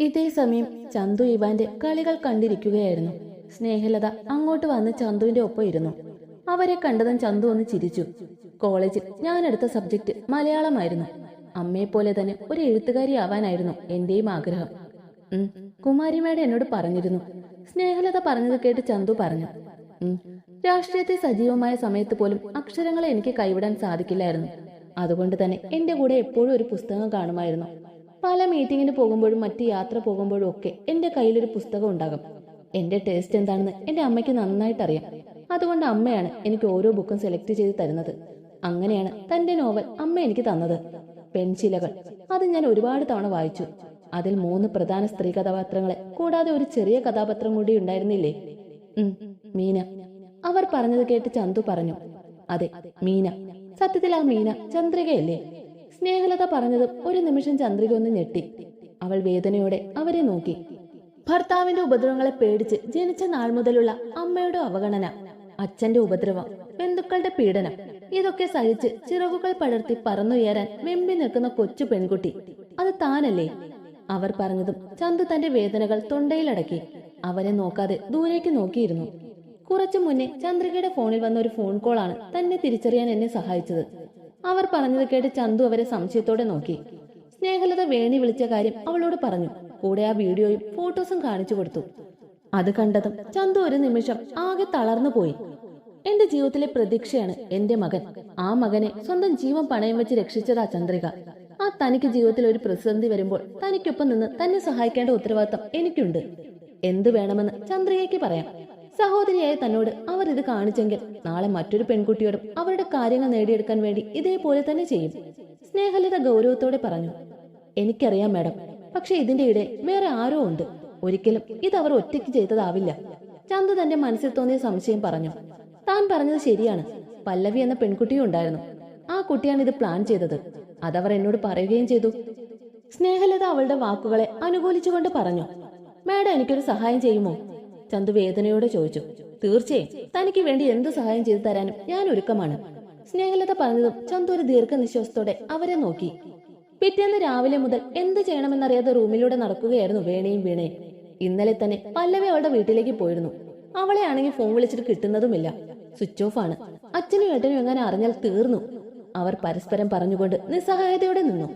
ഇതേ സമയം ചന്തു ഇവാന്റെ കളികൾ കണ്ടിരിക്കുകയായിരുന്നു. സ്നേഹലത അങ്ങോട്ട് വന്ന് ചന്തുവിന്റെ ഒപ്പം ഇരുന്നു. അവരെ കണ്ടതും ചന്തു ഒന്ന് ചിരിച്ചു. കോളേജിൽ ഞാൻ എടുത്ത സബ്ജക്റ്റ് മലയാളമായിരുന്നു. അമ്മയെപ്പോലെ തന്നെ ഒരു എഴുത്തുകാരി ആവാനായിരുന്നു എന്റെയും ആഗ്രഹം. ഉം, കുമാരിമേട എന്നോട് പറഞ്ഞിരുന്നു. സ്നേഹലത പറഞ്ഞത് കേട്ട് ചന്തു പറഞ്ഞു. ഉം, രാഷ്ട്രീയത്തെ സജീവമായ സമയത്ത് പോലും അക്ഷരങ്ങളെ എനിക്ക് കൈവിടാൻ സാധിക്കില്ലായിരുന്നു. അതുകൊണ്ട് തന്നെ എന്റെ കൂടെ എപ്പോഴും ഒരു പുസ്തകം കാണുമായിരുന്നു. പല മീറ്റിങ്ങിന് പോകുമ്പോഴും മറ്റ് യാത്ര പോകുമ്പോഴും ഒക്കെ എന്റെ കയ്യിലൊരു പുസ്തകം ഉണ്ടാകും. എന്റെ ടേസ്റ്റ് എന്താണെന്ന് എന്റെ അമ്മയ്ക്ക് നന്നായിട്ട് അറിയാം അതുകൊണ്ട് അമ്മയാണ് എനിക്ക് ഓരോ ബുക്കും സെലക്ട് ചെയ്ത് തരുന്നത്. അങ്ങനെയാണ് തന്റെ നോവൽ അമ്മ എനിക്ക് തന്നത്. പെൺശിലകൾ അത് ഞാൻ ഒരുപാട് തവണ വായിച്ചു. അതിൽ മൂന്ന് പ്രധാന സ്ത്രീ കഥാപാത്രങ്ങളെ കൂടാതെ ഒരു ചെറിയ കഥാപാത്രം കൂടി ഉണ്ടായിരുന്നില്ലേ? മീന. അവർ പറഞ്ഞത് കേട്ട് ചന്തു പറഞ്ഞു. അതെ മീന. സത്യത്തിൽ ആ മീന ചന്ദ്രികയല്ലേ? സ്നേഹലത പറഞ്ഞത് ഒരു നിമിഷം ചന്ദ്രിക ഒന്ന് ഞെട്ടി. അവൾ വേദനയോടെ അവരെ നോക്കി. ഭർത്താവിന്റെ ഉപദ്രവങ്ങളെ പേടിച്ച് ജനിച്ച നാൾ മുതലുള്ള അമ്മയുടെ അവഗണന അച്ഛന്റെ ഉപദ്രവം ബന്ധുക്കളുടെ പീഡനം ഇതൊക്കെ സഹിച്ച് ചിറകുകൾ പടർത്തി പറന്നുയരാൻ വെമ്പി നിൽക്കുന്ന കൊച്ചു പെൺകുട്ടി. അത് താനല്ലേ? അവർ പറഞ്ഞതും ചന്തു തന്റെ വേദനകൾ തൊണ്ടയിലടക്കി. അവരെ നോക്കാതെ ദൂരേക്ക് നോക്കിയിരുന്നു. കുറച്ചു മുന്നേ ചന്ദ്രികയുടെ ഫോണിൽ വന്ന ഒരു ഫോൺ കോളാണ് തന്നെ തിരിച്ചറിയാൻ എന്നെ സഹായിച്ചത്. അവർ പറഞ്ഞത് കേട്ട് ചന്തു അവരെ സംശയത്തോടെ നോക്കി. സ്നേഹലത വേണി വിളിച്ച കാര്യം അവളോട് പറഞ്ഞു. കൂടെ ആ വീഡിയോയും ഫോട്ടോസും കാണിച്ചു കൊടുത്തു. അത് കണ്ടതും ചന്തു ഒരു നിമിഷം ആകെ തളർന്നു പോയി. എന്റെ ജീവിതത്തിലെ പ്രതീക്ഷയാണ് എന്റെ മകൻ. ആ മകനെ സ്വന്തം ജീവൻ പണയം വെച്ച് രക്ഷിച്ചതാ ചന്ദ്രിക. ആ തനിക്ക് ജീവിതത്തിൽ ഒരു പ്രതിസന്ധി വരുമ്പോൾ തനിക്കൊപ്പം നിന്ന് തന്നെ സഹായിക്കേണ്ട ഉത്തരവാദിത്തം എനിക്കുണ്ട്. എന്തു വേണമെന്ന് ചന്ദ്രികയ്ക്ക് പറയാം. സഹോദരിയായ തന്നോട് അവർ ഇത് കാണിച്ചെങ്കിൽ നാളെ മറ്റൊരു പെൺകുട്ടിയോടും അവരുടെ കാര്യങ്ങൾ നേടിയെടുക്കാൻ വേണ്ടി ഇതേപോലെ തന്നെ ചെയ്യും. സ്നേഹലത ഗൗരവത്തോടെ പറഞ്ഞു എനിക്കറിയാം മാഡം പക്ഷെ ഇതിന്റെ ഇടയിൽ വേറെ ആരോ ഉണ്ട്. ഒരിക്കലും ഇത് അവർ ഒറ്റയ്ക്ക് ചെയ്തതാവില്ല. ചന്തു തന്റെ മനസ്സിൽ തോന്നിയ സംശയം പറഞ്ഞു താൻ പറഞ്ഞത് ശരിയാണ്. പല്ലവി എന്ന പെൺകുട്ടിയും ഉണ്ടായിരുന്നു. ആ കുട്ടിയാണ് ഇത് പ്ലാൻ ചെയ്തത്. അതവർ എന്നോട് പറയുകയും ചെയ്തു. സ്നേഹലത അവളുടെ വാക്കുകളെ അനുകൂലിച്ചുകൊണ്ട് പറഞ്ഞു മാഡം എനിക്കൊരു സഹായം ചെയ്യുമോ? ചന്തു വേദനയോടെ ചോദിച്ചു തീർച്ചയായും. തനിക്ക് വേണ്ടി എന്ത് സഹായം ചെയ്തു തരാനും ഞാൻ ഒരുക്കമാണ്. സ്നേഹലത പറഞ്ഞതും ചന്തു ഒരു ദീർഘനിശ്വാസത്തോടെ അവരെ നോക്കി. പിറ്റേന്ന് രാവിലെ മുതൽ എന്ത് ചെയ്യണമെന്നറിയാതെ റൂമിലൂടെ നടക്കുകയായിരുന്നു വേണയും വീണയും. ഇന്നലെ തന്നെ പല്ലവി അവളുടെ വീട്ടിലേക്ക് പോയിരുന്നു. അവളെ ആണെങ്കിൽ ഫോൺ വിളിച്ചിട്ട് കിട്ടുന്നതുമില്ല. സ്വിച്ച് ഓഫ് ആണ്. അച്ഛനും ഏട്ടനും എങ്ങനെ അറിഞ്ഞാൽ തീർന്നു. അവർ പരസ്പരം പറഞ്ഞുകൊണ്ട് നിസ്സഹായതയോടെ നിന്നു.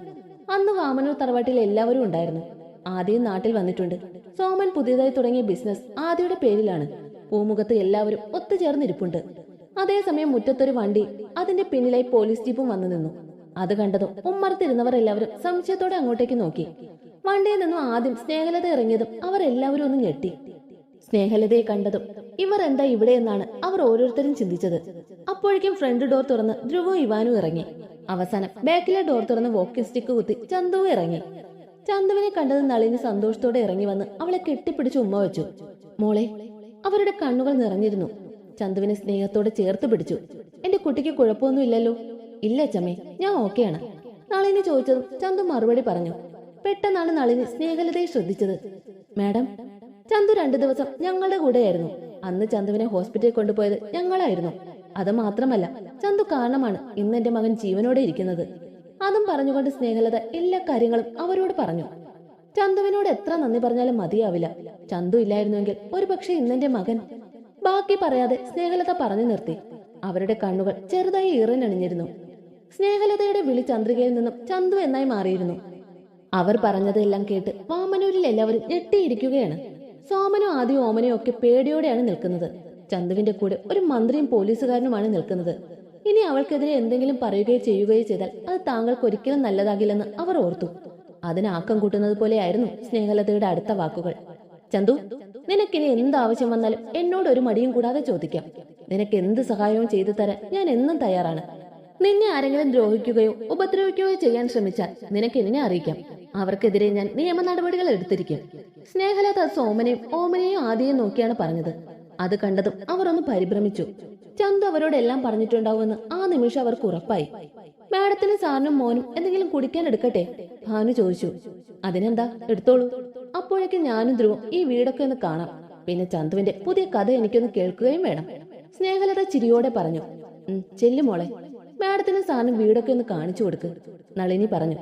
അന്ന് വാമനൂർ തറവാട്ടിൽ എല്ലാവരും ഉണ്ടായിരുന്നു. ആദ്യം നാട്ടിൽ വന്നിട്ടുണ്ട്. സോമൻ പുതിയതായി തുടങ്ങിയ ബിസിനസ് ആദ്യയുടെ പേരിലാണ്. പൂമുഖത്ത് എല്ലാവരും ഒത്തുചേർന്നിരിപ്പുണ്ട്. അതേസമയം മുറ്റത്തൊരു വണ്ടി അതിന്റെ പിന്നിലായി പോലീസ് ജീപ്പും വന്നു നിന്നു. അത് കണ്ടതും ഉമ്മറത്തിരുന്നവർ എല്ലാവരും സംശയത്തോടെ അങ്ങോട്ടേക്ക് നോക്കി. വണ്ടിയിൽ നിന്നും ആദ്യം സ്നേഹലത ഇറങ്ങിയതും അവർ എല്ലാവരും ഒന്ന് ഞെട്ടി. സ്നേഹലതയെ കണ്ടതും ഇവർ എന്താ ഇവിടെ എന്നാണ് അവർ ഓരോരുത്തരും ചിന്തിച്ചത്. അപ്പോഴേക്കും ഫ്രണ്ട് ഡോർ തുറന്ന് ധ്രുവും ഇവാനും ഇറങ്ങി. അവസാനം ബാക്കിലെ ഡോർ തുറന്ന് വോക്കിംഗ് സ്റ്റിക്ക് കുത്തി ചന്തുവും ഇറങ്ങി. ചന്തുവിനെ കണ്ടത് നളിനി സന്തോഷത്തോടെ ഇറങ്ങി വന്ന് അവളെ കെട്ടിപ്പിടിച്ച് ഉമ്മ വെച്ചു. മോളെ അവരുടെ കണ്ണുകൾ നിറഞ്ഞിരുന്നു. ചന്തുവിനെ സ്നേഹത്തോടെ ചേർത്ത് പിടിച്ചു. എന്റെ കുട്ടിക്ക് കുഴപ്പമൊന്നും ഇല്ലല്ലോ? ഇല്ല ചമ്മേ ഞാൻ ഓക്കെയാണ്. നളിനി ചോദിച്ചതും ചന്തു മറുപടി പറഞ്ഞു. പെട്ടെന്നാണ് നളിനി സ്നേഹലതയെ ശ്രദ്ധിച്ചത്. മാഡം ചന്തു രണ്ടു ദിവസം ഞങ്ങളുടെ കൂടെയായിരുന്നു. അന്ന് ചന്തുവിനെ ഹോസ്പിറ്റലിൽ കൊണ്ടുപോയത് ഞങ്ങളായിരുന്നു. അത് മാത്രമല്ല ചന്തു കാരണമാണ് ഇന്ന് എന്റെ മകൻ ജീവനോടെ ഇരിക്കുന്നത്. അതും പറഞ്ഞുകൊണ്ട് സ്നേഹലത എല്ലാ കാര്യങ്ങളും അവരോട് പറഞ്ഞു. ചന്തുവിനോട് എത്ര നന്ദി പറഞ്ഞാലും മതിയാവില്ല. ചന്തു ഇല്ലായിരുന്നുവെങ്കിൽ ഒരുപക്ഷെ ഇന്നെന്റെ മകൻ ബാക്കി പറയാതെ സ്നേഹലത പറഞ്ഞു നിർത്തി. അവരുടെ കണ്ണുകൾ ചെറുതായി ഈറനണിഞ്ഞിരുന്നു. സ്നേഹലതയുടെ വിളി ചന്ദ്രികയിൽ നിന്നും ചന്തു എന്നായി മാറിയിരുന്നു. അവർ പറഞ്ഞതെല്ലാം കേട്ട് വാമനൂരിൽ എല്ലാവരും ഞെട്ടിയിരിക്കുകയാണ്. സോമനും ആദ്യം ഓമനയും ഒക്കെ പേടിയോടെയാണ് നിൽക്കുന്നത്. ചന്തുവിന്റെ കൂടെ ഒരു മന്ത്രിയും പോലീസുകാരനുമാണ് നിൽക്കുന്നത്. ഇനി അവൾക്കെതിരെ എന്തെങ്കിലും പറയുകയോ ചെയ്യുകയോ ചെയ്താൽ അത് താങ്കൾക്ക് ഒരിക്കലും നല്ലതാകില്ലെന്ന് അവർ ഓർത്തു. അതിന് ആക്കം കൂട്ടുന്നത് പോലെയായിരുന്നു സ്നേഹലതയുടെ അടുത്ത വാക്കുകൾ. ചന്തു നിനക്കിനി എന്ത് ആവശ്യം വന്നാലും എന്നോട് ഒരു മടിയും കൂടാതെ ചോദിക്കാം. നിനക്ക് എന്ത് സഹായവും ചെയ്തു തരാൻ ഞാൻ എന്നും തയ്യാറാണ്. നിന്നെ ആരെങ്കിലും ദ്രോഹിക്കുകയോ ഉപദ്രവിക്കുകയോ ചെയ്യാൻ ശ്രമിച്ചാൽ നിനക്ക് എന്നെ അറിയിക്കാം. അവർക്കെതിരെ ഞാൻ നിയമ നടപടികൾ എടുത്തിരിക്കും. സ്നേഹലത സോമനെയും ഓമനെയും ആദ്യം നോക്കിയാണ് പറഞ്ഞത്. അത് കണ്ടതും അവർ ഒന്ന് പരിഭ്രമിച്ചു. ചന്തു അവരോടെല്ലാം പറഞ്ഞിട്ടുണ്ടാവുമെന്ന് ആ നിമിഷം അവർക്ക് ഉറപ്പായി. മാഡത്തിന് സാറിനും മോനും എന്തെങ്കിലും കുടിക്കാൻ എടുക്കട്ടെ? ഭാനു ചോദിച്ചു. അതിനെന്താ? എടുത്തോളൂ. അപ്പോഴേക്കും ഞാനും ധ്രുവും ഈ വീടൊക്കെ ഒന്ന് കാണാം. പിന്നെ ചന്തുവിന്റെ പുതിയ കഥ എനിക്കൊന്ന് കേൾക്കുകയും വേണം. സ്നേഹലത ചിരിയോടെ പറഞ്ഞു. "ഉം, ചെല്ലു മോളെ. മാഡത്തിന് സാറിന് വീടൊക്കെ ഒന്ന് കാണിച്ചു കൊടുക്ക്. നളിനി പറഞ്ഞു.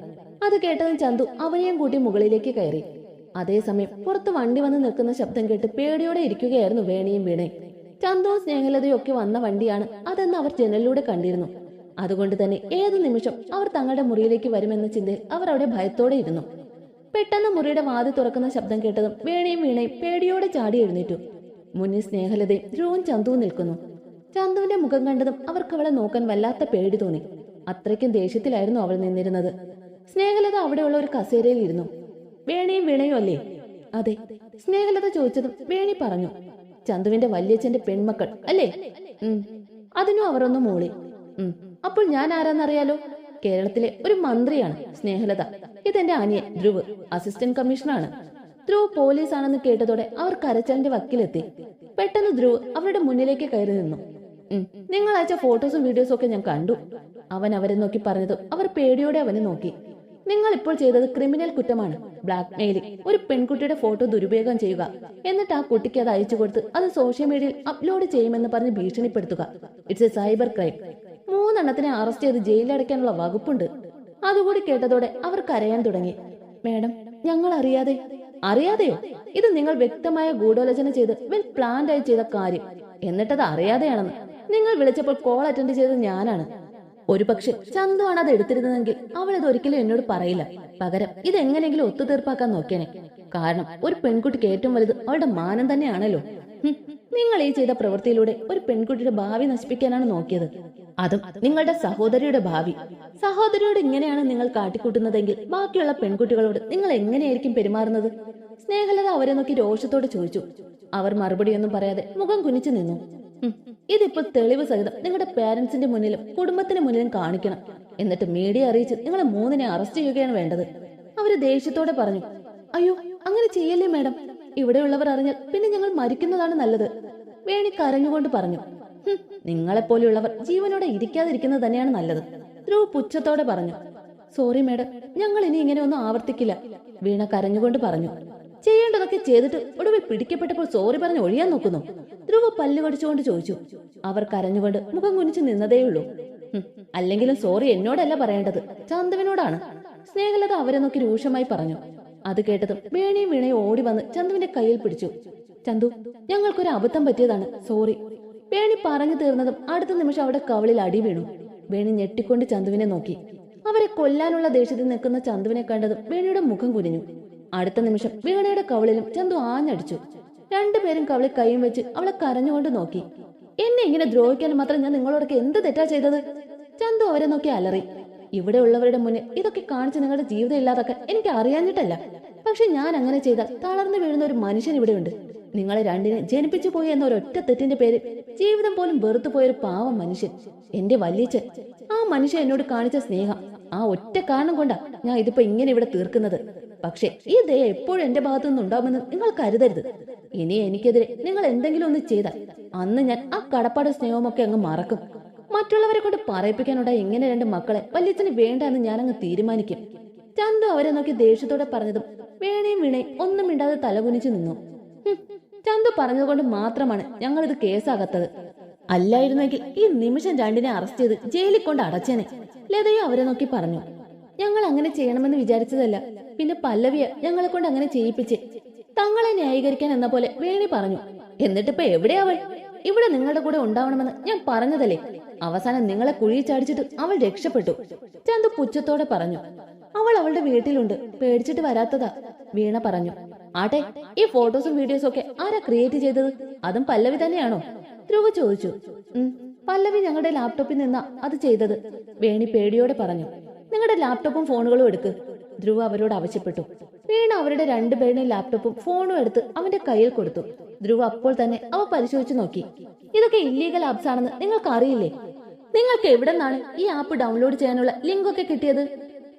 അത് കേട്ടതും ചന്തു അവനെയും കൂട്ടി മുകളിലേക്ക് കയറി. അതേസമയം പുറത്ത് വണ്ടി വന്ന് നിൽക്കുന്ന ശബ്ദം കേട്ട് പേടിയോടെ ഇരിക്കുകയായിരുന്നു വേണിയും വീണയും ചന്തവും സ്നേഹലതയും ഒക്കെ വന്ന വണ്ടിയാണ് അതെന്ന് അവർ ജനലിലൂടെ കണ്ടിരുന്നു. അതുകൊണ്ട് തന്നെ ഏത് നിമിഷം അവർ തങ്ങളുടെ മുറിയിലേക്ക് വരുമെന്ന ചിന്തയിൽ അവർ അവിടെ ഭയത്തോടെ ഇരുന്നു. പെട്ടെന്ന് മുറിയുടെ വാതി തുറക്കുന്ന ശബ്ദം കേട്ടതും വേണയും വീണയും പേടിയോടെ ചാടി എഴുന്നേറ്റു. മുന്നിൽ സ്നേഹലതയും ധ്രുവും ചന്തുവും നിൽക്കുന്നു. ചന്തുവിന്റെ മുഖം കണ്ടതും അവർക്ക് അവളെ നോക്കാൻ വല്ലാത്ത പേടി തോന്നി. അത്രയ്ക്കും ദേഷ്യത്തിലായിരുന്നു അവൾ നിന്നിരുന്നത്. സ്നേഹലത അവിടെയുള്ള ഒരു കസേരയിൽ ഇരുന്നു. വേണിയും വീണയും അല്ലേ? അതെ. സ്നേഹലത ചോദിച്ചതും വേണി പറഞ്ഞു. ചന്തുവിന്റെ വല്യച്ഛന്റെ പെൺമക്കൾ അല്ലേ? അതിനും അവർ ഒന്ന് മൂളി അപ്പോൾ ഞാൻ ആരാന്നറിയാലോ? കേരളത്തിലെ ഒരു മന്ത്രിയാണ് സ്നേഹലത. ഇതെന്റെ അനിയൻ ധ്രുവ് അസിസ്റ്റന്റ് കമ്മീഷണറാണ്. ധ്രുവ് പോലീസ് ആണെന്ന് കേട്ടതോടെ അവർ കരച്ചലിന്റെ വക്കിലെത്തി. പെട്ടെന്ന് ധ്രുവ് അവരുടെ മുന്നിലേക്ക് കയറി നിന്നു. നിങ്ങൾ അയച്ച ഫോട്ടോസും വീഡിയോസും ഒക്കെ ഞാൻ കണ്ടു. അവൻ അവരെ നോക്കി പറഞ്ഞതും അവർ പേടിയോടെ അവനെ നോക്കി. നിങ്ങൾ ഇപ്പോൾ ചെയ്തത് ക്രിമിനൽ കുറ്റമാണ്. ബ്ലാക്ക് മെയിലിംഗ് ഒരു പെൺകുട്ടിയുടെ ഫോട്ടോ ദുരുപയോഗം ചെയ്യുക. എന്നിട്ട് ആ കുട്ടിക്ക് അത് അയച്ചു കൊടുത്ത് അത് സോഷ്യൽ മീഡിയയിൽ അപ്ലോഡ് ചെയ്യുമെന്ന് പറഞ്ഞ് ഭീഷണിപ്പെടുത്തുക. It's a cyber crime. മൂന്നെണ്ണത്തിനെ arrest ചെയ്ത് ജയിലിൽ അടയ്ക്കാനുള്ള വകുപ്പുണ്ട്. അതുകൂടി കേട്ടതോടെ അവർ കരയാൻ തുടങ്ങി. മാഡം ഞങ്ങൾ അറിയാതെ അറിയാതെയോ? ഇത് നിങ്ങൾ വ്യക്തമായ ഗൂഢാലോചന ചെയ്ത് വെൽ പ്ലാൻഡ് ആയി ചെയ്ത കാര്യം. എന്നിട്ടത് അറിയാതെയാണെന്ന്. നിങ്ങൾ വിളിച്ചപ്പോൾ കോൾ അറ്റൻഡ് ചെയ്തത് ഞാനാണ്. ഒരു പക്ഷെ ചന്തു ആണ് അത് എടുത്തിരുന്നതെങ്കിൽ അവൾ ഇത് ഒരിക്കലും എന്നോട് പറയില്ല. പകരം ഇതെങ്ങനെയെങ്കിലും ഒത്തുതീർപ്പാക്കാൻ നോക്കിയനെ. കാരണം ഒരു പെൺകുട്ടിക്ക് ഏറ്റവും വലുത് അവളുടെ മാനം തന്നെയാണല്ലോ. നിങ്ങൾ ഈ ചെയ്ത പ്രവൃത്തിയിലൂടെ ഒരു പെൺകുട്ടിയുടെ ഭാവി നശിപ്പിക്കാനാണ് നോക്കിയത്. അതും നിങ്ങളുടെ സഹോദരിയുടെ ഭാവി. സഹോദരിയോട് ഇങ്ങനെയാണ് നിങ്ങൾ കാട്ടിക്കൂട്ടുന്നതെങ്കിൽ ബാക്കിയുള്ള പെൺകുട്ടികളോട് നിങ്ങൾ എങ്ങനെയായിരിക്കും പെരുമാറുന്നത്? സ്നേഹലത അവരെ നോക്കി രോഷത്തോട് ചോദിച്ചു. അവർ മറുപടിയൊന്നും പറയാതെ മുഖം കുനിച്ചു നിന്നു. ഉം, ഇതിപ്പോൾ തെളിവ് സഹിതം നിങ്ങളുടെ പേരൻസിന്റെ മുന്നിലും കുടുംബത്തിന് മുന്നിലും കാണിക്കണം. എന്നിട്ട് മീഡിയ അറിയിച്ച് നിങ്ങളെ മൂന്നിനെ അറസ്റ്റ് ചെയ്യുകയാണ് വേണ്ടത്. അവർ ദേഷ്യത്തോടെ പറഞ്ഞു അയ്യോ അങ്ങനെ ചെയ്യല്ലേ മാഡം? ഇവിടെയുള്ളവർ അറിഞ്ഞാൽ പിന്നെ ഞങ്ങൾ മരിക്കുന്നതാണ് നല്ലത്. വേണി കരഞ്ഞുകൊണ്ട് പറഞ്ഞു നിങ്ങളെ പോലെയുള്ളവർ ജീവനോടെ ഇരിക്കാതിരിക്കുന്നത് തന്നെയാണ് നല്ലത്. ധ്രുവ് പുച്ഛത്തോടെ പറഞ്ഞു സോറി മാഡം ഞങ്ങൾ ഇനി ഇങ്ങനെ ഒന്നും ആവർത്തിക്കില്ല. വീണ കരഞ്ഞുകൊണ്ട് പറഞ്ഞു ചെയ്യേണ്ടതൊക്കെ ചെയ്തിട്ട് ഒടുവിൽ പിടിക്കപ്പെട്ടപ്പോൾ സോറി പറഞ്ഞ് ഒഴിയാൻ നോക്കുന്നു. ധ്രുവ പല്ല് കടിച്ചുകൊണ്ട് ചോദിച്ചു. അവർ കരഞ്ഞുകൊണ്ട് മുഖം കുനിച്ചു നിന്നതേയുള്ളൂ. "ഹും, അല്ലെങ്കിലും സോറി എന്നോടല്ല പറയേണ്ടത്. ചന്തുവിനോടാണ്. സ്നേഹലത അവരെ നോക്കി രൂക്ഷമായി പറഞ്ഞു. അത് കേട്ടതും വേണയും വീണയും ഓടി വന്ന് ചന്തുവിന്റെ കയ്യിൽ പിടിച്ചു. ചന്തു ഞങ്ങൾക്കൊരു അബദ്ധം പറ്റിയതാണ്. സോറി വേണി പറഞ്ഞു തീർന്നതും അടുത്ത നിമിഷം അവിടെ കവളിൽ അടി വീണു. വേണി ഞെട്ടിക്കൊണ്ട് ചന്തുവിനെ നോക്കി. അവരെ കൊല്ലാനുള്ള ദേഷ്യത്തിൽ നിൽക്കുന്ന ചന്തുവിനെ കണ്ടതും വേണിയുടെ മുഖം കുനിഞ്ഞു. അടുത്ത നിമിഷം വീണയുടെ കവളിലും ചന്തു ആഞ്ഞടിച്ചു. രണ്ടുപേരും കവളി കൈയും വെച്ച് അവളെ കരഞ്ഞുകൊണ്ട് നോക്കി. എന്നെ ഇങ്ങനെ ദ്രോഹിക്കാൻ മാത്രം ഞാൻ നിങ്ങളോടൊക്കെ എന്ത് തെറ്റാ ചെയ്തത്? ചന്തു അവരെ നോക്കി അലറി. ഇവിടെ ഉള്ളവരുടെ മുന്നിൽ ഇതൊക്കെ കാണിച്ച് നിങ്ങളുടെ ജീവിതം ഇല്ലാതൊക്കെ എനിക്ക് അറിയാഞ്ഞിട്ടല്ല. പക്ഷെ ഞാൻ അങ്ങനെ ചെയ്താൽ തളർന്നു വീഴുന്ന ഒരു മനുഷ്യൻ ഇവിടെയുണ്ട് നിങ്ങളെ രണ്ടിനെ ജനിപ്പിച്ചു പോയി എന്ന ഒരൊറ്റ തെറ്റിന്റെ പേര് ജീവിതം പോലും വെറുത്തു പോയൊരു പാവം മനുഷ്യൻ. എന്റെ വല്യച്ഛൻ ആ മനുഷ്യൻ എന്നോട് കാണിച്ച സ്നേഹം. ആ ഒറ്റ കാരണം കൊണ്ടാ ഞാൻ ഇതിപ്പോ ഇങ്ങനെ ഇവിടെ തീർക്കുന്നത്. പക്ഷെ ഈ ദയ എപ്പോഴും എന്റെ ഭാഗത്തു നിന്നുണ്ടാവുമെന്ന് നിങ്ങൾ കരുതരുത്. ഇനി എനിക്കെതിരെ നിങ്ങൾ എന്തെങ്കിലും ഒന്ന് ചെയ്താൽ അന്ന് ഞാൻ ആ കടപ്പാട് സ്നേഹമൊക്കെ അങ്ങ് മറക്കും. മറ്റുള്ളവരെ കൊണ്ട് പറയിപ്പിക്കാനുണ്ടായ ഇങ്ങനെ രണ്ട് മക്കളെ വല്യച്ഛന് വേണ്ട എന്ന് ഞാൻ അങ്ങ് തീരുമാനിക്കും. ചന്തു അവരെ നോക്കി ദേഷ്യത്തോടെ പറഞ്ഞതും വേണയും വീണയും ഒന്നും മിണ്ടാതെ തലകുനിച്ചു നിന്നു. ചന്തു പറഞ്ഞതുകൊണ്ട് മാത്രമാണ് ഞങ്ങൾ ഇത് കേസാകത്തത്. അല്ലായിരുന്നെങ്കിൽ ഈ നിമിഷം രണ്ടിനെ അറസ്റ്റ് ചെയ്ത് ജയിലിൽ കൊണ്ട് അടച്ചേനെ. ലതയോ അവരെ നോക്കി പറഞ്ഞു. ഞങ്ങൾ അങ്ങനെ ചെയ്യണമെന്ന് വിചാരിച്ചതല്ല. പിന്നെ പല്ലവിയ ഞങ്ങളെ കൊണ്ട് അങ്ങനെ ചെയ്യിപ്പിച്ച് തങ്ങളെ ന്യായീകരിക്കാൻ എന്ന പോലെ വേണി പറഞ്ഞു. എന്നിട്ടിപ്പോ എവിടെയാ ഇവിടെ നിങ്ങളുടെ കൂടെ ഉണ്ടാവണമെന്ന് ഞാൻ പറഞ്ഞതല്ലേ? അവസാനം നിങ്ങളെ കുഴി ചാടിച്ചിട്ട് അവൾ രക്ഷപ്പെട്ടു. ചന്തു പുച്ഛത്തോടെ പറഞ്ഞു. അവൾ അവളുടെ വീട്ടിലുണ്ട്. പേടിച്ചിട്ട് വരാത്തതാ വീണ പറഞ്ഞു. ആട്ടെ ഈ ഫോട്ടോസും വീഡിയോസും ഒക്കെ ആരാ ക്രിയേറ്റ് ചെയ്തത്? അതും പല്ലവി തന്നെയാണോ? ധ്രുവ ചോദിച്ചു. പല്ലവി ഞങ്ങളുടെ ലാപ്ടോപ്പിൽ നിന്നാ അത് ചെയ്തത്. വേണി പേടിയോടെ പറഞ്ഞു. നിങ്ങളുടെ ലാപ്ടോപ്പും ഫോണുകളും എടുക്ക്. ധ്രുവ അവരോട് ആവശ്യപ്പെട്ടു. വീണ അവരുടെ രണ്ടുപേരുടെയും ലാപ്ടോപ്പും ഫോണും എടുത്ത് അവന്റെ കയ്യിൽ കൊടുത്തു. ധ്രുവ അപ്പോൾ തന്നെ അവ പരിശോധിച്ചു നോക്കി. ഇതൊക്കെ ഇല്ലീഗൽ ആപ്സ് ആണെന്ന് നിങ്ങൾക്ക് അറിയില്ലേ നിങ്ങൾക്ക് എവിടെ നിന്നാണ് ഈ ആപ്പ് ഡൗൺലോഡ് ചെയ്യാനുള്ള ലിങ്ക് ഒക്കെ കിട്ടിയത്?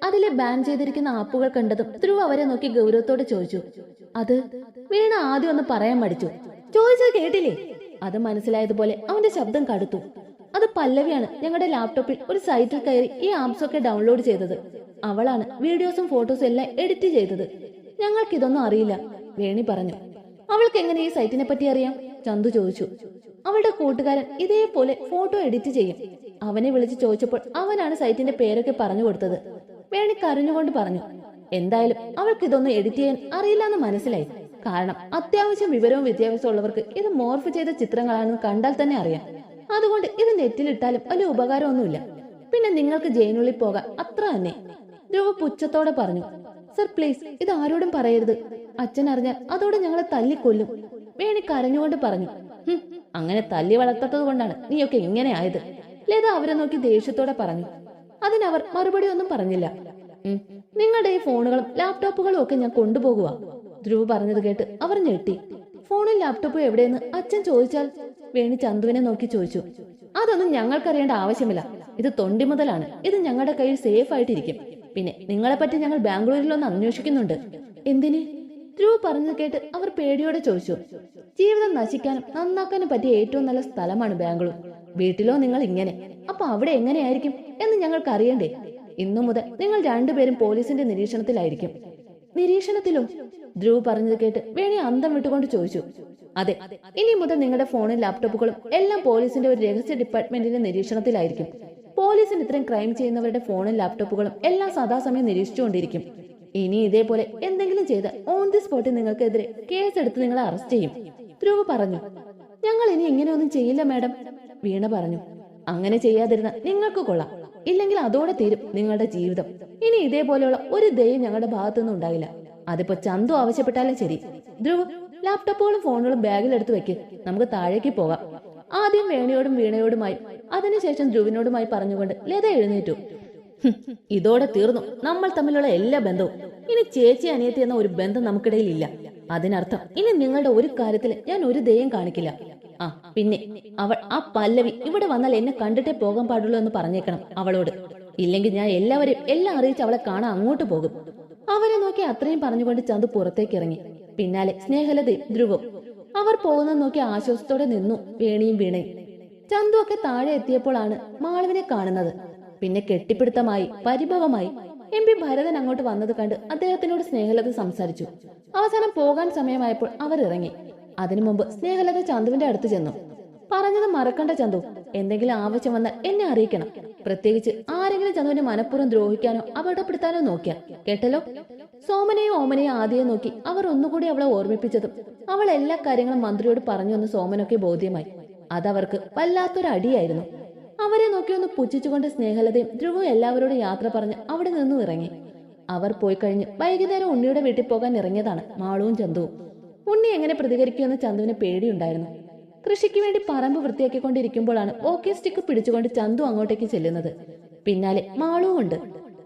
അതിലെ ബാൻ ചെയ്തിരിക്കുന്ന ആപ്പുകൾ കണ്ടതും ധ്രുവ അവരെ നോക്കി ഗൗരവത്തോടെ ചോദിച്ചു. അത് വീണ ആദ്യം ഒന്ന് പറയാൻ മടിച്ചു. ചോദിച്ചത് കേട്ടില്ലേ? അത് മനസ്സിലായതുപോലെ അവന്റെ ശബ്ദം കടുത്തു. അത് പല്ലവിയാണ് ഞങ്ങളുടെ ലാപ്ടോപ്പിൽ ഒരു സൈറ്റിൽ കയറി ഈ ആപ്സ് ഒക്കെ ഡൗൺലോഡ് ചെയ്തത്. അവളാണ് വീഡിയോസും ഫോട്ടോസും എല്ലാം എഡിറ്റ് ചെയ്തത്. ഞങ്ങൾക്ക് ഇതൊന്നും അറിയില്ല വേണി പറഞ്ഞു. അവൾക്ക് എങ്ങനെ ഈ സൈറ്റിനെ പറ്റി അറിയാം? ചന്തു ചോദിച്ചു. അവളുടെ കൂട്ടുകാരൻ ഇതേപോലെ ഫോട്ടോ എഡിറ്റ് ചെയ്യും. അവനെ വിളിച്ച് ചോദിച്ചപ്പോൾ അവനാണ് സൈറ്റിന്റെ പേരൊക്കെ പറഞ്ഞു കൊടുത്തത്. വേണി കരഞ്ഞുകൊണ്ട് പറഞ്ഞു എന്തായാലും അവൾക്ക് ഇതൊന്നും എഡിറ്റ് ചെയ്യാൻ അറിയില്ല എന്ന് മനസ്സിലായി. കാരണം അത്യാവശ്യം വിവരവും വിദ്യാഭ്യാസവും ഉള്ളവർക്ക് ഇത് മോർഫ് ചെയ്ത ചിത്രങ്ങളാണെന്ന് കണ്ടാൽ തന്നെ അറിയാം. അതുകൊണ്ട് ഇത് നെറ്റിലിട്ടാലും വലിയ ഉപകാരമൊന്നുമില്ല. പിന്നെ നിങ്ങൾക്ക് ജയിനുള്ളിൽ പോകാൻ അത്ര തന്നെ. ധ്രുവ പുച്ഛത്തോടെ പറഞ്ഞു സർ പ്ലീസ് ഇത് ആരോടും പറയരുത്. അച്ഛൻ അറിഞ്ഞാൽ അതോടെ ഞങ്ങളെ തല്ലിക്കൊല്ലും. വേണി കരഞ്ഞുകൊണ്ട് പറഞ്ഞു "ഹും, അങ്ങനെ തല്ലി വളർത്തത്തത് കൊണ്ടാണ് നീയൊക്കെ ഇങ്ങനെ ആയത്. ലത അവരെ നോക്കി ദേഷ്യത്തോടെ പറഞ്ഞു അതിനവർ മറുപടി ഒന്നും പറഞ്ഞില്ല. "ഉം, നിങ്ങളുടെ ഈ ഫോണുകളും ലാപ്ടോപ്പുകളും ഒക്കെ ഞാൻ കൊണ്ടുപോകുക ധ്രുവ് പറഞ്ഞത് കേട്ട് അവർ ഞെട്ടി. ഫോണും ലാപ്ടോപ്പും എവിടെയെന്ന് അച്ഛൻ ചോദിച്ചാൽ? വേണി ചന്തുവിനെ നോക്കി ചോദിച്ചു അതൊന്നും ഞങ്ങൾക്കറിയേണ്ട ആവശ്യമില്ല. ഇത് തൊണ്ടി മുതലാണ്. ഇത് ഞങ്ങളുടെ കയ്യിൽ സേഫ് ആയിട്ടിരിക്കും. പിന്നെ നിങ്ങളെപ്പറ്റി ഞങ്ങൾ ബാംഗ്ലൂരിൽ ഒന്ന് അന്വേഷിക്കുന്നുണ്ട്. എന്തിന്? ധ്രുവ് പറഞ്ഞു കേട്ട് അവർ പേടിയോടെ ചോദിച്ചു. ജീവിതം നശിക്കാനും നന്നാക്കാനും പറ്റിയ ഏറ്റവും നല്ല സ്ഥലമാണ് ബാംഗ്ലൂർ. വീട്ടിലോ നിങ്ങൾ ഇങ്ങനെ. അപ്പൊ അവിടെ എങ്ങനെയായിരിക്കും എന്ന് ഞങ്ങൾക്ക് അറിയണ്ടേ? ഇന്നു മുതൽ നിങ്ങൾ രണ്ടുപേരും പോലീസിന്റെ നിരീക്ഷണത്തിലായിരിക്കും. നിരീക്ഷണത്തിലോ? ധ്രുവ് പറഞ്ഞത് കേട്ട് വേണി അന്തം വിട്ടുകൊണ്ട് ചോദിച്ചു. അതെ ഇനി മുതൽ നിങ്ങളുടെ ഫോണും ലാപ്ടോപ്പുകളും എല്ലാം പോലീസിന്റെ ഒരു രഹസ്യ ഡിപ്പാർട്ട്മെന്റിന്റെ നിരീക്ഷണത്തിലായിരിക്കും. പോലീസിന് ഇത്തരം ക്രൈം ചെയ്യുന്നവരുടെ ഫോണും ലാപ്ടോപ്പുകളും എല്ലാം സദാസമയം നിരീക്ഷിച്ചുകൊണ്ടിരിക്കും. ഇനി ഇതേപോലെ എന്തെങ്കിലും ചെയ്ത് ഓൺ ദി സ്പോട്ടിൽ നിങ്ങൾക്കെതിരെ കേസ് എടുത്ത് നിങ്ങളെ അറസ്റ്റ് ചെയ്യും. ധ്രുവ് പറഞ്ഞു ഞങ്ങൾ ഇനി ഇങ്ങനെയൊന്നും ചെയ്യില്ല മാഡം വീണ പറഞ്ഞു അങ്ങനെ ചെയ്യാതിരുന്ന നിങ്ങൾക്ക് കൊള്ളാം. ഇല്ലെങ്കിൽ അതോടെ തീരും നിങ്ങളുടെ ജീവിതം. ഇനി ഇതേപോലെയുള്ള ഒരു ദയം ഞങ്ങളുടെ ഭാഗത്തുനിന്നും ഉണ്ടാകില്ല. അതിപ്പോ ചന്തു ആവശ്യപ്പെട്ടാലും ശരി. ധ്രുവ് ലാപ്ടോപ്പുകളും ഫോണുകളും ബാഗിൽ എടുത്തു വെക്ക്. നമുക്ക് താഴേക്ക് പോകാം. ആദ്യം വേണിയോടും വീണയോടുമായി അതിനുശേഷം ധ്രുവിനോടുമായി പറഞ്ഞുകൊണ്ട് ലത എഴുന്നേറ്റു. ഇതോടെ തീർന്നു. നമ്മൾ തമ്മിലുള്ള എല്ലാ ബന്ധവും. ഇനി ചേച്ചി അനിയത്തി എന്ന ഒരു ബന്ധം നമുക്കിടയിൽ ഇല്ല അതിനർത്ഥം ഇനി നിങ്ങളുടെ ഒരു കാര്യത്തിൽ ഞാൻ ഒരു ദയം കാണിക്കില്ല. ആ പിന്നെ അവൾ ആ പല്ലവി ഇവിടെ വന്നാൽ എന്നെ കണ്ടിട്ടേ പോകാൻ പാടുള്ളൂ എന്ന് പറഞ്ഞേക്കണം അവളോട്. ഇല്ലെങ്കിൽ ഞാൻ എല്ലാവരെയും എല്ലാം അറിയിച്ച് അവളെ കാണാൻ അങ്ങോട്ട് പോകും. അവരെ നോക്കി അത്രയും പറഞ്ഞുകൊണ്ട് ചന്തു പുറത്തേക്ക് ഇറങ്ങി പിന്നാലെ സ്നേഹലതയും ധ്രുവം. അവർ പോകുന്നത് നോക്കി ആശ്വാസത്തോടെ നിന്നു വേണിയും വീണയും. ചന്തു ഒക്കെ താഴെ എത്തിയപ്പോഴാണ് മാളവിനെ കാണുന്നത്. പിന്നെ കെട്ടിപ്പിടുത്തമായി പരിഭവമായി എം പി ഭരതൻ അങ്ങോട്ട് വന്നത് കണ്ട് അദ്ദേഹത്തിനോട് സ്നേഹലത സംസാരിച്ചു. അവസാനം പോകാൻ സമയമായപ്പോൾ അവർ ഇറങ്ങി. അതിനു മുമ്പ് സ്നേഹലത ചന്തുവിന്റെ അടുത്ത് ചെന്നു. പറഞ്ഞത് മറക്കണ്ട ചന്തു. എന്തെങ്കിലും ആവശ്യം വന്നാൽ എന്നെ അറിയിക്കണം. പ്രത്യേകിച്ച് ആരെങ്കിലും ചന്തുവിനെ മനഃപൂർവം ദ്രോഹിക്കാനോ അപകടപ്പെടുത്താനോ നോക്കിയാൽ. കേട്ടല്ലോ? സോമനെയും ഓമനെയും ആദ്യം നോക്കി അവർ ഒന്നുകൂടി അവളെ ഓർമ്മിപ്പിച്ചതും അവൾ എല്ലാ കാര്യങ്ങളും മന്ത്രിയോട് പറഞ്ഞു എന്ന് സോമനൊക്കെ ബോധ്യമായി. അതവർക്ക് വല്ലാത്തൊരു അടിയായിരുന്നു അവരെ നോക്കി ഒന്ന് പുച്ഛിച്ചുകൊണ്ട് സ്നേഹലതയും ധ്രുവും എല്ലാവരോടും യാത്ര പറഞ്ഞ് അവിടെ നിന്നും ഇറങ്ങി. അവർ പോയി കഴിഞ്ഞ് വൈകുന്നേരം ഉണ്ണിയുടെ വീട്ടിൽ പോകാൻ ഇറങ്ങിയതാണ് മാളുവും ചന്തുവും. ഉണ്ണി എങ്ങനെ പ്രതികരിക്കുമെന്ന് ചന്തുവിന് പേടിയുണ്ടായിരുന്നു. കൃഷിക്ക് വേണ്ടി പറമ്പ് വൃത്തിയാക്കിക്കൊണ്ടിരിക്കുമ്പോഴാണ് ഓക്കെ സ്റ്റിക്ക് പിടിച്ചുകൊണ്ട് ചന്തു അങ്ങോട്ടേക്ക് ചെല്ലുന്നത്. പിന്നാലെ മാളുവും ഉണ്ട്.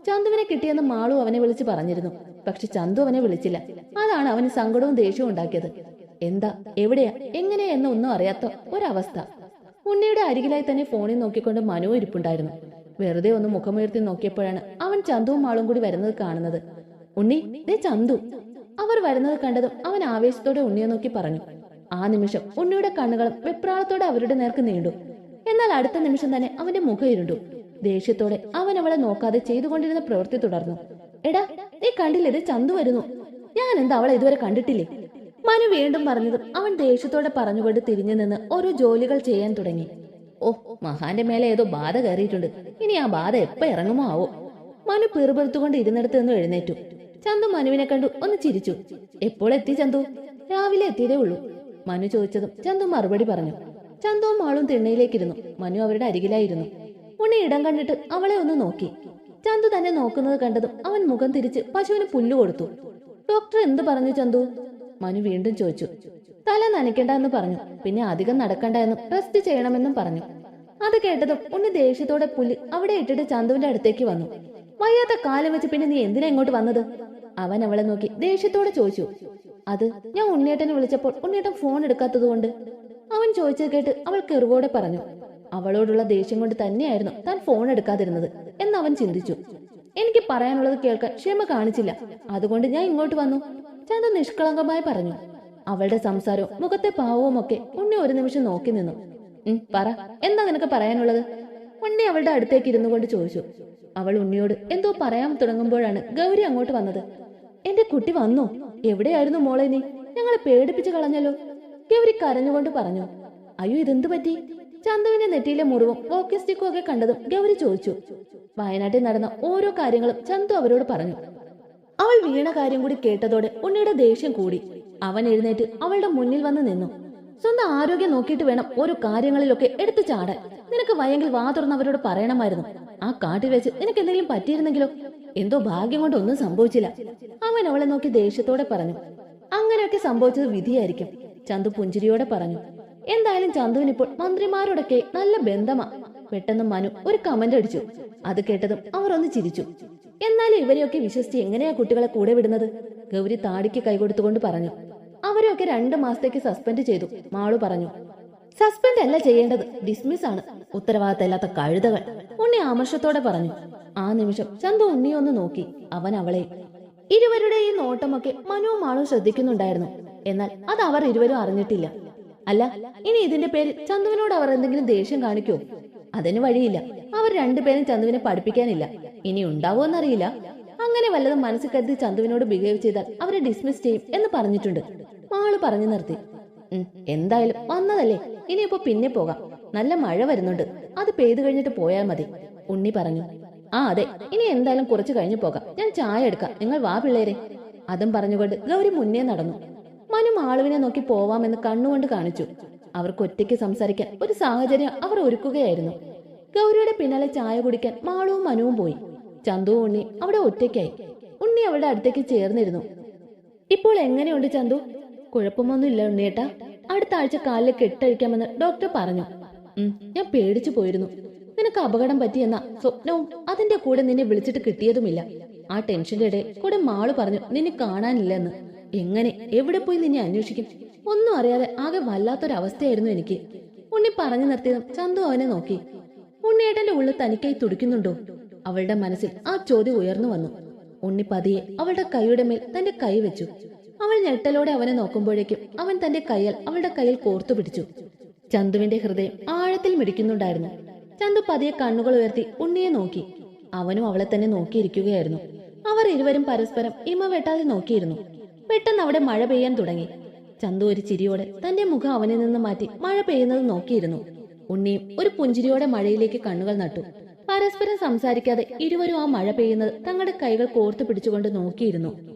ചന്തുവിനെ കിട്ടിയെന്ന് മാളു അവനെ വിളിച്ച് പറഞ്ഞിരുന്നു. പക്ഷെ ചന്തു അവനെ വിളിച്ചില്ല. അതാണ് അവന് സങ്കടവും ദേഷ്യവും ഉണ്ടാക്കിയത്. എന്താ? എവിടെയാ? എങ്ങനെയാ എന്ന ഒന്നും അറിയാത്ത ഒരവസ്ഥ. ഉണ്ണിയുടെ അരികിലായി തന്നെ ഫോണിൽ നോക്കിക്കൊണ്ട് മനു ഇരിപ്പുണ്ടായിരുന്നു. വെറുതെ ഒന്ന് മുഖമുയർത്തി നോക്കിയപ്പോഴാണ് അവൻ ചന്തുവും മാളും കൂടി വരുന്നത് കാണുന്നത്. ഉണ്ണി ദേ ചന്തു. അവർ വരുന്നത് കണ്ടതും അവൻ ആവേശത്തോടെ ഉണ്ണിയെ നോക്കി പറഞ്ഞു. ആ നിമിഷം ഉണ്ണിയുടെ കണ്ണുകളും വെപ്രാളത്തോടെ അവരുടെ നേർക്ക് നീണ്ടു. എന്നാൽ അടുത്ത നിമിഷം തന്നെ അവന്റെ മുഖം ഇരുണ്ടു. ദേഷ്യത്തോടെ അവൻ അവളെ നോക്കാതെ ചെയ്തുകൊണ്ടിരുന്ന പ്രവൃത്തി തുടർന്നു. എടാ നീ കണ്ടില്ലേ ഇത് ചന്തു വരുന്നു? ഞാൻ എന്താ അവളെ ഇതുവരെ കണ്ടിട്ടില്ലേ? മനു വീണ്ടും പറഞ്ഞതും അവൻ ദേഷ്യത്തോടെ പറഞ്ഞുകൊണ്ട് തിരിഞ്ഞു നിന്ന് ഓരോ ജോലികൾ ചെയ്യാൻ തുടങ്ങി. ഓ മഹാന്റെ മേലെ ഏതോ ബാധ കയറിയിട്ടുണ്ട്. ഇനി ആ ബാധ എപ്പ ഇറങ്ങുമോ ആവോ? മനു പിറുപിറുത്തുകൊണ്ട് ഇരുന്നിടത്ത് നിന്ന് എഴുന്നേറ്റു. ചന്തു മനുവിനെ കണ്ടു ഒന്ന് ചിരിച്ചു. എപ്പോൾ എത്തി ചന്തു? രാവിലെ എത്തിയതേ ഉള്ളൂ. മനു ചോദിച്ചതും ചന്തു മറുപടി പറഞ്ഞു. ചന്തുവും ആളും തിണ്ണയിലേക്കിരുന്നു. മനു അവരുടെ അരികിലായിരുന്നു. ഉണ്ണി ഇടം കണ്ടിട്ട് അവളെ ഒന്ന് നോക്കി. ചന്തു തന്നെ നോക്കുന്നത് കണ്ടതും അവൻ മുഖം തിരിച്ച് പശുവിന് പുല്ല് കൊടുത്തു. ഡോക്ടർ എന്ത് പറഞ്ഞു ചന്തു? മനു വീണ്ടും ചോദിച്ചു തല നനയ്ക്കണ്ട എന്ന് പറഞ്ഞു പിന്നെ അധികം നടക്കണ്ട എന്നും റെസ്റ്റ് ചെയ്യണമെന്നും പറഞ്ഞു. അത് കേട്ടതും ഉണ്ണി ദേഷ്യത്തോടെ പുല്ല് അവിടെ ഇട്ടിട്ട് ചന്തുവിന്റെ അടുത്തേക്ക് വന്നു. വയ്യാത്ത കാലം വെച്ച് പിന്നെ നീ എന്തിനാ ഇങ്ങോട്ട് വന്നത്? അവൻ അവളെ നോക്കി ദേഷ്യത്തോടെ ചോദിച്ചു അത് ഞാൻ ഉണ്ണിയേട്ടനെ വിളിച്ചപ്പോൾ ഉണ്ണിയേട്ടൻ ഫോൺ എടുക്കാത്തത് കൊണ്ട്? അവൻ ചോദിച്ചത് കേട്ട് അവൾ കെറുവോടെ പറഞ്ഞു അവളോടുള്ള ദേഷ്യം കൊണ്ട് തന്നെയായിരുന്നു താൻ ഫോൺ എടുക്കാതിരുന്നത് എന്ന് അവൻ ചിന്തിച്ചു. എനിക്ക് പറയാനുള്ളത് കേൾക്കാൻ ക്ഷമ കാണിച്ചില്ല. അതുകൊണ്ട് ഞാൻ ഇങ്ങോട്ട് വന്നു. ചന്തു നിഷ്കളങ്കമായി പറഞ്ഞു. അവളുടെ സംസാരവും മുഖത്തെ പാവവും ഒക്കെ ഉണ്ണി ഒരു നിമിഷം നോക്കി നിന്നു. പറ എന്താ നിനക്ക് പറയാനുള്ളത്? ഉണ്ണി അവളുടെ അടുത്തേക്ക് ഇരുന്നു കൊണ്ട് ചോദിച്ചു. അവൾ ഉണ്ണിയോട് എന്തോ പറയാൻ തുടങ്ങുമ്പോഴാണ് ഗൗരി അങ്ങോട്ട് വന്നത്. എന്റെ കുട്ടി വന്നോ? എവിടെയായിരുന്നു മോളെ നീ? ഞങ്ങളെ പേടിപ്പിച്ചു കളഞ്ഞല്ലോ. ഗൗരി കരഞ്ഞുകൊണ്ട് പറഞ്ഞു. അയ്യോ ഇതെന്തു പറ്റി? ചന്തുവിന്റെ നെറ്റിയിലെ മുറിവും വോക്കി സ്റ്റിക്കും ഒക്കെ കണ്ടതും ഗൗരി ചോദിച്ചു. വയനാട്ടിൽ നടന്ന ഓരോ കാര്യങ്ങളും ചന്തു അവരോട് പറഞ്ഞു. അവൾ വീണ കാര്യം കൂടി കേട്ടതോടെ ഉണ്ണിയുടെ ദേഷ്യം കൂടി. അവൻ എഴുന്നേറ്റ് അവളുടെ മുന്നിൽ വന്ന് നിന്നു. സ്വന്തം ആരോഗ്യം നോക്കിയിട്ട് വേണം ഓരോ കാര്യങ്ങളിലൊക്കെ എടുത്തു ചാടാൻ. നിനക്ക് വയ്യെങ്കിൽ വാ തുറന്നവരോട് പറയണമായിരുന്നു. ആ കാട്ടിൽ വെച്ച് നിനക്ക് എന്തെങ്കിലും പറ്റിയിരുന്നെങ്കിലോ? എന്തോ ഭാഗ്യം കൊണ്ട് ഒന്നും സംഭവിച്ചില്ല. അവൻ അവളെ നോക്കി ദേഷ്യത്തോടെ പറഞ്ഞു. അങ്ങനെയൊക്കെ സംഭവിച്ചത് വിധിയായിരിക്കും. ചന്തു പുഞ്ചിരിയോടെ പറഞ്ഞു. എന്തായാലും ചന്തുവിന് ഇപ്പോൾ മന്ത്രിമാരോടൊക്കെ നല്ല ബന്ധമാ. പെട്ടെന്ന് മനു ഒരു കമന്റ് അടിച്ചു. അത് കേട്ടതും അവർ ഒന്ന് ചിരിച്ചു. എന്നാലും ഇവരെയൊക്കെ വിശ്വസിച്ച് എങ്ങനെയാ കുട്ടികളെ കൂടെ വിടുന്നത്? ഗൗരി താടിക്ക് കൈകൊടുത്തുകൊണ്ട് പറഞ്ഞു. അവരെയൊക്കെ രണ്ടു മാസത്തേക്ക് സസ്പെൻഡ് ചെയ്തു. മാളു പറഞ്ഞു. സസ്പെൻഡ് അല്ല ചെയ്യേണ്ടത്. ഡിസ്മിസ് ആണ്. ഉത്തരവാദിത്തമില്ലാത്ത കഴുതകൾ. ഉണ്ണി ആമർഷത്തോടെ പറഞ്ഞു. ആ നിമിഷം ചന്തു ഉണ്ണിയെ ഒന്ന് നോക്കി. അവൻ അവളെ. ഇരുവരുടെയും നോട്ടമൊക്കെ മനുവും മാളും ശ്രദ്ധിക്കുന്നുണ്ടായിരുന്നു. എന്നാൽ അത് അവർ ഇരുവരും അറിഞ്ഞിട്ടില്ല. അല്ല ഇനി ഇതിന്റെ പേരിൽ ചന്തുവിനോട് അവർ എന്തെങ്കിലും ദേഷ്യം കാണിക്കോ? അതിന് വഴിയില്ല. അവർ രണ്ടുപേരും ചന്തുവിനെ പഠിപ്പിക്കാനില്ല. ഇനി ഉണ്ടാവോന്നറിയില്ല അങ്ങനെ വല്ലതും മനസ്സിൽ കരുതി ചന്തുവിനോട് ബിഹേവ് ചെയ്താൽ അവരെ ഡിസ്മിസ് ചെയ്യും എന്ന് പറഞ്ഞിട്ടുണ്ട്. മാൾ പറഞ്ഞു നിർത്തി. എന്തായാലും വന്നതല്ലേ. ഇനിയിപ്പോ പിന്നെ പോകാം. നല്ല മഴ വരുന്നുണ്ട്. അത് പെയ്തു കഴിഞ്ഞിട്ട് പോയാൽ മതി. ഉണ്ണി പറഞ്ഞു. ആ അതെ. ഇനി എന്തായാലും കുറച്ച് കഴിഞ്ഞു പോകാം. ഞാൻ ചായ എടുക്കാം. നിങ്ങൾ വാ പിള്ളേരെ. അതും പറഞ്ഞുകൊണ്ട് ഗൗരി മുന്നേ നടന്നു. മനു മാളുവിനെ നോക്കി പോവാമെന്ന് കണ്ണുകൊണ്ട് കാണിച്ചു. അവർക്ക് ഒറ്റയ്ക്ക് സംസാരിക്കാൻ ഒരു സാഹചര്യം അവർ ഒരുക്കുകയായിരുന്നു. ഗൗരിയുടെ പിന്നാലെ ചായ കുടിക്കാൻ മാളുവും മനുവും പോയി. ചന്തു ഉണ്ണി അവിടെ ഒറ്റയ്ക്കായി. ഉണ്ണി അവളുടെ അടുത്തേക്ക് ചേർന്നിരുന്നു. ഇപ്പോൾ എങ്ങനെയുണ്ട് ചന്തു? കുഴപ്പമൊന്നുമില്ല ഉണ്ണിയേട്ടാ. അടുത്ത ആഴ്ച കാലിൽ കെട്ടഴിക്കാമെന്ന് ഡോക്ടർ പറഞ്ഞു. ഞാൻ പേടിച്ചു പോയിരുന്നു. നിനക്ക് അപകടം പറ്റിയെന്ന സ്വപ്നവും അതിന്റെ കൂടെ നിന്നെ വിളിച്ചിട്ട് കിട്ടിയതുമില്ല. ആ ടെൻഷന്റെ ഇടയിൽ കൂടെ മാൾ പറഞ്ഞു നിന്നെ കാണാനില്ലെന്ന്. എങ്ങനെ? എവിടെ പോയി നിന്നെ അന്വേഷിക്കും? ഒന്നും അറിയാതെ ആകെ വല്ലാത്തൊരവസ്ഥയായിരുന്നു എനിക്ക്. ഉണ്ണി പറഞ്ഞു നിർത്തിയതും ചന്തു അവനെ നോക്കി. ഉണ്ണിയേട്ടന്റെ ഉള്ളിൽ തനിക്കായി തുടിക്കുന്നുണ്ടോ? അവളുടെ മനസ്സിൽ ആ ചോദ്യം ഉയർന്നു വന്നു. ഉണ്ണി പതിയെ അവളുടെ കൈയുടെ മേൽ തന്റെ കൈ വെച്ചു. അവൾ ഞെട്ടലോടെ അവനെ നോക്കുമ്പോഴേക്കും അവൻ തന്റെ കൈയാൽ അവളുടെ കയ്യിൽ കോർത്തു പിടിച്ചു. ചന്തുവിന്റെ ഹൃദയം ആഴത്തിൽ മിടിക്കുന്നുണ്ടായിരുന്നു. ചന്തു പതിയെ കണ്ണുകൾ ഉയർത്തി ഉണ്ണിയെ നോക്കി. അവനും അവളെ തന്നെ നോക്കിയിരിക്കുകയായിരുന്നു. അവർ ഇരുവരും പരസ്പരം ഇമ വെട്ടാതെ നോക്കിയിരുന്നു. പെട്ടെന്ന് അവിടെ മഴ പെയ്യാൻ തുടങ്ങി. ചന്തു ഒരു ചിരിയോടെ തന്റെ മുഖം അവനിൽ നിന്ന് മാറ്റി മഴ പെയ്യുന്നത് നോക്കിയിരുന്നു. ഉണ്ണിയും ഒരു പുഞ്ചിരിയോടെ മഴയിലേക്ക് കണ്ണുകൾ നട്ടു. പരസ്പരം സംസാരിക്കാതെ ഇരുവരും ആ മഴ പെയ്യുന്നത് തങ്ങളുടെ കൈകൾ കോർത്തു പിടിച്ചുകൊണ്ട് നോക്കിയിരുന്നു.